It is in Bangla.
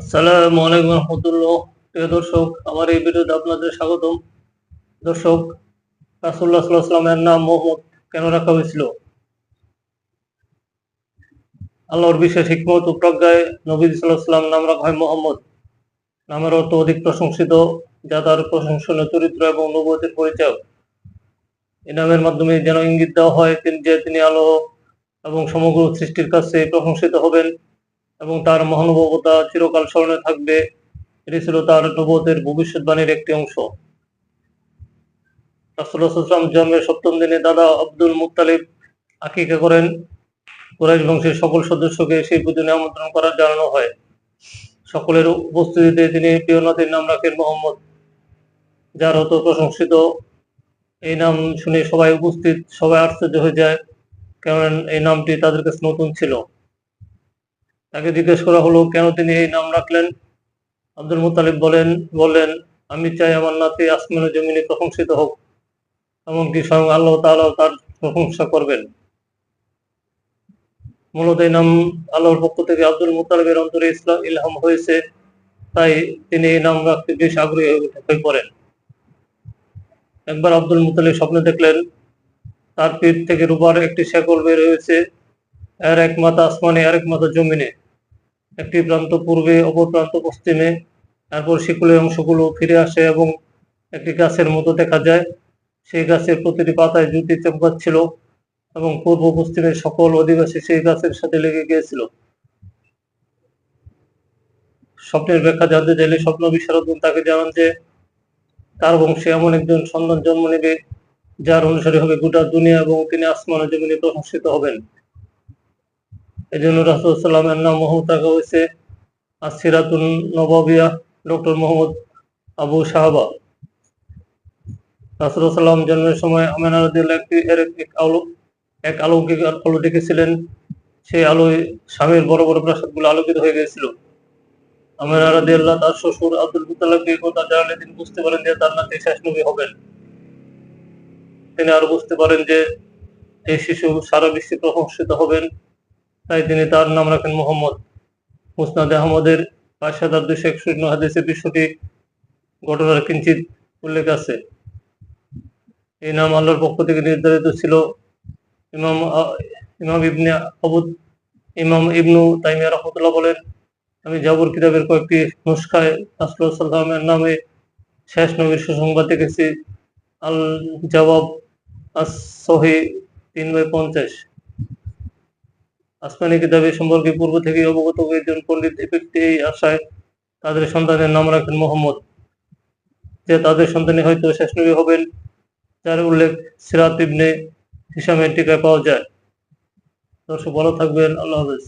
আসসালামু আলাইকুম রহমতুল্লাহ। প্রিয় দর্শক, আমার এই ভিডিওতে আপনাদের স্বাগতম। দর্শক রাসুল্লাহ সাল্লামের নাম মোহাম্মদ কেন রাখা হয়েছিল? আল্লাহর বিশেষ হিকমত ও প্রজ্ঞায় নবী সাল্লাম নাম রাখা হয় মোহাম্মদ। নামের অর্থ অধিক প্রশংসিত, যা তার প্রশংসনীয় চরিত্র এবং নবতের পরিচয়। এ নামের মাধ্যমে যেন ইঙ্গিত দেওয়া হয় যে তিনি আলো এবং সমগ্র সৃষ্টির কাছে প্রশংসিত হবেন। এবং তার মহানুভবতা চিরকাল স্মরণে থাকবে। এটি ছিল তার নবতের ভবিষ্যৎবাণীর একটি অংশ। রাসুল্লাহাম জন্মের সপ্তম দিনে দাদা আব্দুল মুতালিব আকিকা করেন। কুরাইশ বংশের সকল সদস্যকে সেই পূজনে আমন্ত্রণ করার জানানো হয়। সকলের উপস্থিতিতে তিনি প্রিয় নাতির নাম রাখেন মোহাম্মদ, যার হতো প্রশংসিত। এই নাম শুনে সবাই উপস্থিত, সবাই আশ্চর্য হয়ে যায় কারণ এই নামটি তাদের কাছে নতুন ছিল। তাকে জিজ্ঞেস করা হলো, কেন তিনি এই নাম রাখলেন? আব্দুল মুতালিব বলেন, বললেন, আমি চাই আমার নাতি আসমানের জমিনে প্রশংসিত হোক, এমনকি স্বয়ং আল্লাহ তাআলা তার প্রশংসা করবেন। মূলত এই নাম আল্লাহর পক্ষ থেকে আব্দুল মুতালিবের অন্তরে ইসলাম ইলহাম হয়েছে, তাই তিনি এই নাম রাখতে বেশ আগ্রহী হয়ে পড়েন। একবার আব্দুল মুতালিব স্বপ্নে দেখলেন, তার পিঠ থেকে রূপার একটি শেকল বের হয়েছে, এর এক মাথা আসমানে আর এক মাথা জমিনে। একটি প্রান্ত পূর্বে, অপর প্রান্ত পশ্চিমে, তারপর শিকুলের অংশগুলো ফিরে আসে এবং একটি গাছের মতো দেখা যায়। সেই গাছের প্রতিটি পাতায় জুতি চমকাচ্ছিল এবং পূর্ব পশ্চিমের সকল অধিবাসী সেই গাছের সাথে লেগে গিয়েছিল। স্বপ্নের ব্যাখ্যা জানতে চাইলে স্বপ্ন বিশারদ তাকে জানান যে, তার বংশে এমন একজন সন্তান জন্ম নেবে যার অনুসারী হবে গোটা দুনিয়া এবং তিনি আসমান জমিনে প্রশংসিত হবেন। এই জন্য রাসুলসাল্লামের নাম মোহাম্মদ রাখা হয়েছে। আসিরাতুন নবাবিয়া, ডক্টর মোহাম্মদ আবু সাহাবা রাসুলসাল্লাম জন্মের সময় আমেনা রাদিয়াল্লাহু একটি এর এক আলো, এক আলৌকিক আলো দেখেছিলেন সেই আলোয় স্বামীর বড় বড় প্রাসাদগুলো আলোকিত হয়ে গিয়েছিল। আমেনা রাদিয়াল্লাহ তার শ্বশুর আব্দুল মুতাল্লাবকে এই কথা জানালে তিনি বুঝতে পারেন যে তার নাতি শেষ নবী হবেন। তিনি আরও বুঝতে পারেন যে এই শিশু সারা বিশ্বে প্রশংসিত হবেন। তাই তিনি তার নাম রাখেন মোহাম্মদ। মুসনাদ আহমদের পাঁচ হাজার দুশো একষট্টি হাদিসে বিশ্বটি ঘটনার কিঞ্চিত উল্লেখ আছে। এই নাম আল্লাহর পক্ষ থেকে নির্ধারিত ছিল ইমাম ইমাম ইবনে আবুদ ইমাম ইবনু তাইমিয়া রহমতুল্লাহ বলেন, আমি জাবর কিতাবের কয়েকটি নুস্খায় রাসুল্লাহ সাল্লামের নামে শেষ নবীর সুসংবাদ দেখেছি। আল জবাব আস সহি তিন বাই পঞ্চাশ। আসমানি কিতাবের সম্পর্কে পূর্ব থেকে অবগত কয়েকজন পণ্ডিত ব্যক্তি এই আশায় তাদের সন্তানের নাম রাখেন মোহাম্মদ। যে তাদের সন্তানই হয়তো শেষ নবী হবেন, যার উল্লেখ সিরাত ইবনে হিসামের টিকায় পাওয়া যায়। দর্শক, ভালো থাকবেন, আল্লাহ হাফেজ।